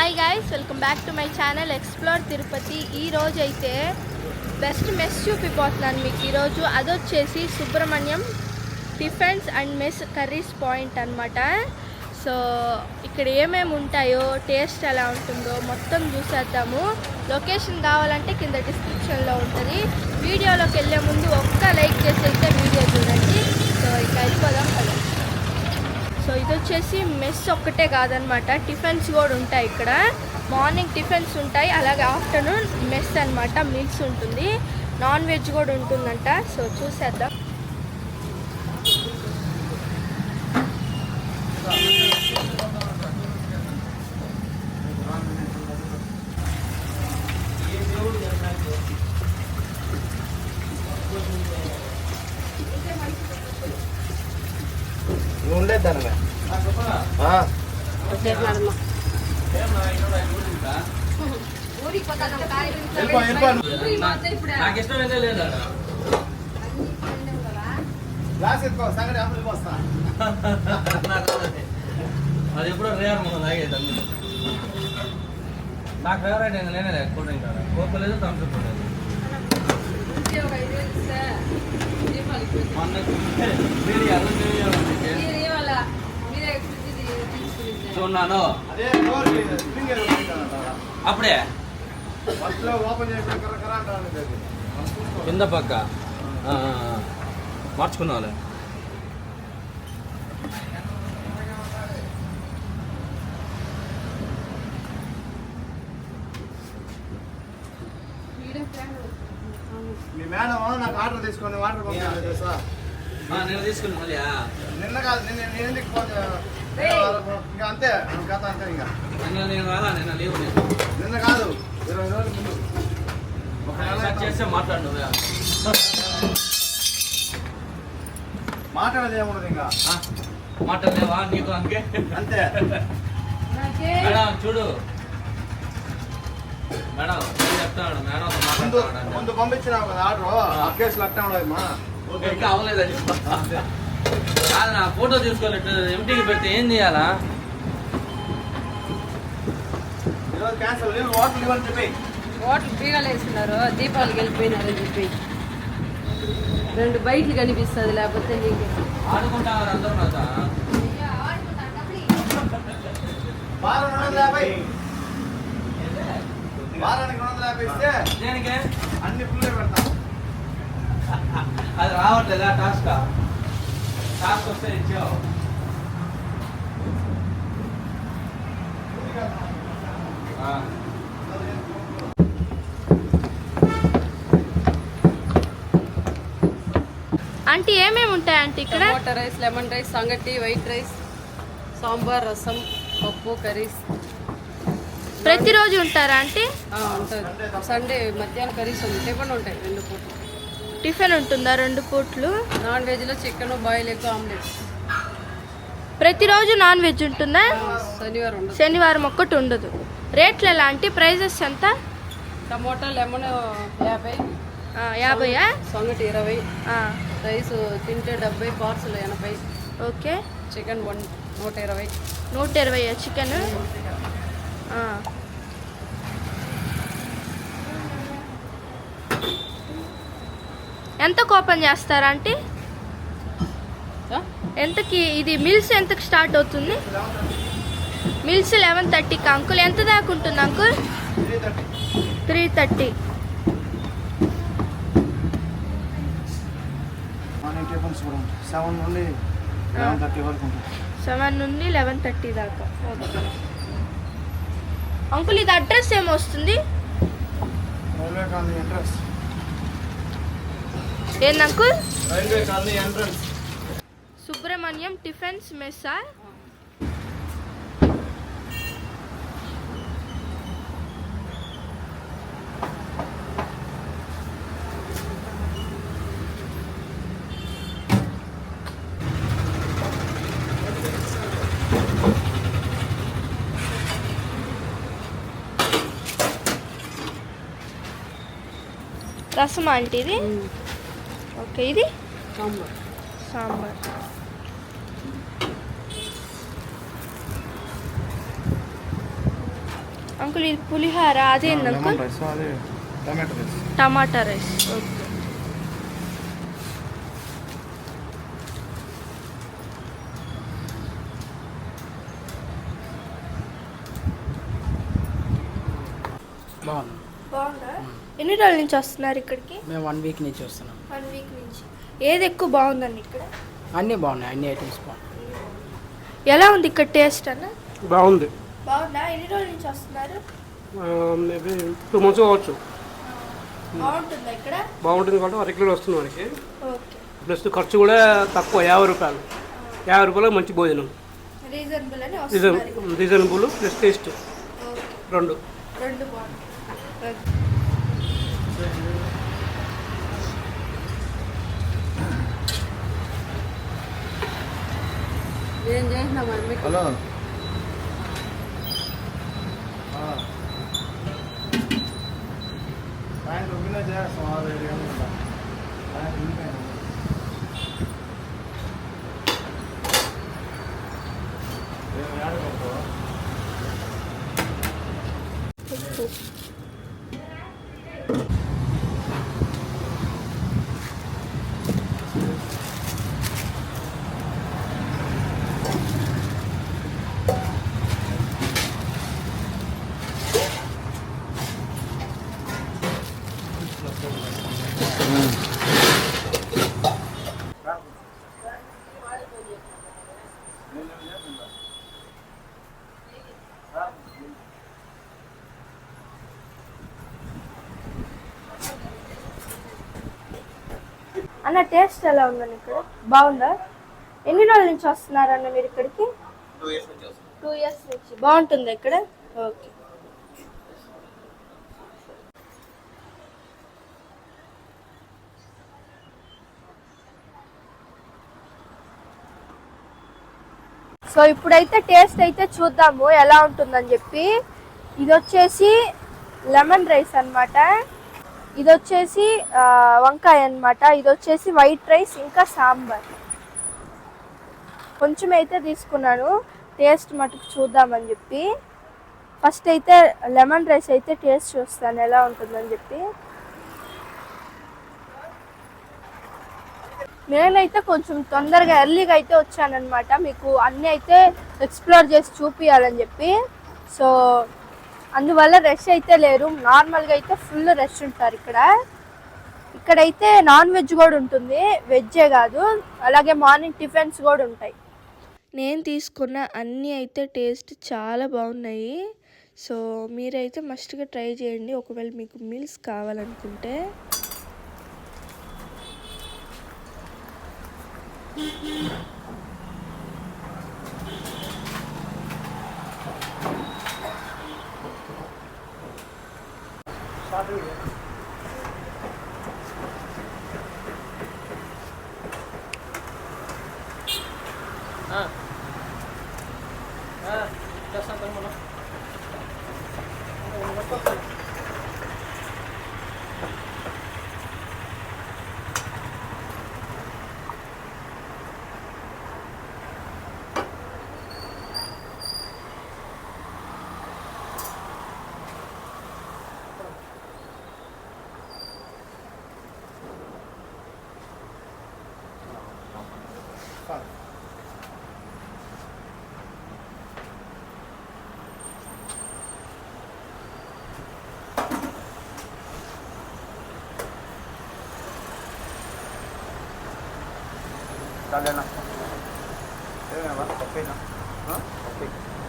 Hi guys welcome back to my channel explore Tirupati ఈ రోజు అయితే బెస్ట్ మెస్ చూపిపోతున్నాను మీకు. ఈరోజు అదొచ్చేసి Subrahmanyam tiffins and mess curries point అన్నమాట. సో ఇక్కడ ఏమేమి ఉంటాయో టేస్ట్ ఎలా ఉంటుందో మొత్తం చూసేద్దాము. లొకేషన్ కావాలంటే కింద డిస్క్రిప్షన్లో ఉంటుంది. వీడియోలోకి వెళ్ళే ముందు ఒక్క లైక్ చేసి అయితే వీడియో చూడండి. సో ఇక వెళ్ళిపోదాం కదా సో ఇది వచ్చేసి మెస్ ఒక్కటే కాదనమాట. టిఫిన్స్ కూడా ఉంటాయి ఇక్కడ. మార్నింగ్ టిఫిన్స్ ఉంటాయి. అలాగే ఆఫ్టర్నూన్ మెస్ అన్నమాట మీల్స్ ఉంటుంది. నాన్ వెజ్ కూడా ఉంటుందంట. సో చూసేద్దాం. అది ఎప్పుడో రేర్ మనం తాగేది అందులో. నాకు ఫేవరెట్ ఇంకా నేనే కూల్ డ్రింక్ కాదు కోక్ లేదు థమ్స్ అప్ లేదు మొన్న మీరు కింద పక్క. మార్చుకున్నావులే మీ మేడం నాకు ఆర్డర్ తీసుకొని వాటర్ పంపించాలి తెలుసా? ఆ, నేను తీసుకుని మళ్ళీ. నిన్న కాదు నిన్న నేను ఎందుకు ఫోన్ ఇంకా అంతే గత అంతే ఇంకా. నిన్న నేను రాలా నిన్న లీవ్ నేను. నిన్న కాదు. చేస్తే మాట్లాడు నువ్వే. మాట్లాడేది ఏముండదు ఇంకా మాట్లాడలేవా నీకు అందుకే? అంతే. మేడం చూడు. మేడం నేను చెప్తాను మేడం ముందు మాట్లాడుతున్నాడు ముందు పంపించినావు కదా ఆర్డర్? ఆ. కేసులు అట్టా ఉండదమ్మా ఇంకా అవ్వలేదని కాదు నా ఫోటో తీసుకోలేదు ఎంటీకి పెడితే ఏం చేయాలా ఈరోజు క్యాన్సిల్ లేదు వాటర్ ఇవ్వని చెప్పి ఓట్లు బీగాలు వేస్తున్నారు దీపావళికి వెళ్ళిపోయినారని చెప్పి. రెండు బయట్లు కనిపిస్తుంది లేకపోతే నీకు. అది రావట్లేదా టాస్క్ టాస్క్ వస్తే ఇచ్చావు. ఆ. అంటే ఏమేమి ఉంటాయి అంటే ఇక్కడ? టమోటా రైస్ లెమన్ రైస్ సంగటి వైట్ రైస్ సాంబార్ రసం పప్పు కర్రీస్. ప్రతిరోజు ఉంటారా అంటే ఆ, ఉంటుంది. సండే మధ్యాహ్నం కర్రీస్ ఉంది టిఫిన్ ఉంటాయి రెండు పూటలు. టిఫిన్ ఉంటుందా రెండు పూట్లు? నాన్ వెజ్లో చికెన్ బాయిల్ ఎగ్ ఆమ్లెట్. ప్రతిరోజు నాన్ వెజ్ ఉంటుందా? శనివారం శనివారం ఒక్కటి ఉండదు. రేట్లు ఎలా అంటే ప్రైజెస్ ఎంత? టమోటా లెమన్ యాభై. ఆ, యాభైయా? సంగటి ఇరవై. రైస్ తింటే డెబ్బై పార్సల్ ఎనభై. ఓకే. చికెన్ వన్ నూట ఇరవై. నూట ఇరవై చికెన్? ఎంత ఓపెన్ చేస్తారా అంటే? ఎంతకి ఇది మిల్స్ ఎంతకి స్టార్ట్ అవుతుంది? మిల్స్ లెవెన్ థర్టీకి అంకుల్? ఎంత దాకా ఉంటుంది అంకుల్? Three thirty. సెవెన్ నుండి లెవెన్ థర్టీ వరకు ఉంటుంది. సెవెన్ నుండి లెవెన్ థర్టీ దాకా. ఓకే. అంకుల్ ఇది అడ్రస్ ఏమొస్తుంది ఏంది uncle? Railway colony entrance. Subrahmanyam tiffins మెస్సా rasam అంటే ఇది ఓకే ఇది సాంబార్ సాంబార్ అంకుల్ ఇది పులిహార అదేంది uncle tomato rice tomato rice okay. బాగుంది? బాగుందా? ఎన్ని రోజుల నుంచి వస్తున్నారు ఇక్కడికి? మేము వన్ వీక్ నుంచి వస్తున్నాం. వన్ వీక్ నుంచి. ఏది ఎక్కువ బాగుందండి ఇక్కడ? అన్నీ బాగున్నాయి అన్ని ఐటమ్స్ బాగున్నాయి. ఎలా ఉంది ఇక్కడ టేస్ట్ అన్న? బాగుంది. బాగుందా? ఎన్ని రోజుల నుంచి వస్తున్నారు? మేబీ టూ మంత్స్ కావచ్చు. బాగుంటుందా ఇక్కడ? బాగుంటుంది కాబట్టి అర కిలో వస్తుంది మనకి ఓకే. ప్లస్ ఖర్చు కూడా తక్కువ యాభై రూపాయలు. యాభై రూపాయలు మంచి భోజనం. రీజనబుల్ అని రీజనబుల్ ప్లస్ టేస్ట్. ఓకే. రెండు. రెండు ఓకే. ఏం చేసినా మమ్మీ హలో. సాయంత్రం ఒప్పినా చేస్తాం ఆరు ఏడు గంటలు అన్న టేస్ట్ ఎలా ఉందండి ఇక్కడ? బాగుందా? ఎన్ని రోజుల నుంచి వస్తున్నారు అన్న మీరు ఇక్కడికి? టూ ఇయర్స్ నుంచి బాగుంటుంది ఇక్కడ? ఓకే. సో ఇప్పుడైతే టేస్ట్ అయితే చూద్దాము ఎలా ఉంటుందని చెప్పి. ఇది వచ్చేసి లెమన్ రైస్ అన్నమాట. ఇది వచ్చేసి వంకాయ అన్నమాట. ఇది వచ్చేసి వైట్ రైస్ ఇంకా సాంబార్. కొంచెం అయితే తీసుకున్నాను. టేస్ట్ మటుకు చూద్దామని చెప్పి. ఫస్ట్ అయితే లెమన్ రైస్ అయితే టేస్ట్ చూస్తాను ఎలా ఉంటుందని చెప్పి. నేనైతే కొంచెం తొందరగా ఎర్లీగా అయితే వచ్చానమాట మీకు అన్నీ అయితే ఎక్స్ప్లోర్ చేసి చూపించాలని చెప్పి. సో అందువల్ల రష్ అయితే లేరు. నార్మల్గా అయితే ఫుల్ రష్ ఉంటారు ఇక్కడ. ఇక్కడైతే నాన్ వెజ్ కూడా ఉంటుంది. వెజ్జే కాదు. అలాగే మార్నింగ్ టిఫిన్స్ కూడా ఉంటాయి. నేను తీసుకున్న అన్నీ అయితే టేస్ట్ చాలా బాగున్నాయి. సో మీరైతే మస్ట్గా ట్రై చేయండి. ఒకవేళ మీకు మీల్స్ కావాలనుకుంటే. చాలేనా ఏమేవా పప్పేనా పప్పే మీకు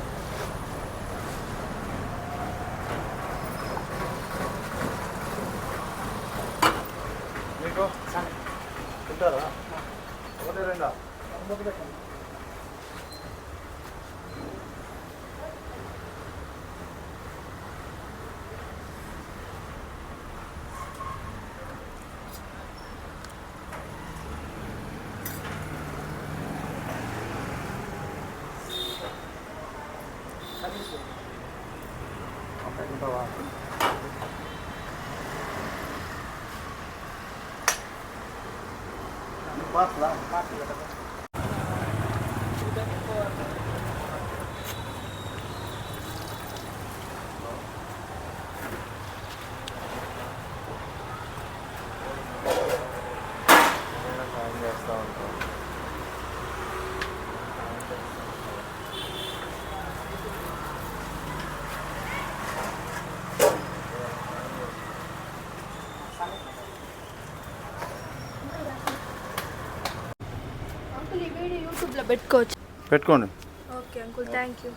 పార్సలా పెట్టుకోవచ్చు. పెట్టుకోండి. Okay uncle thank you.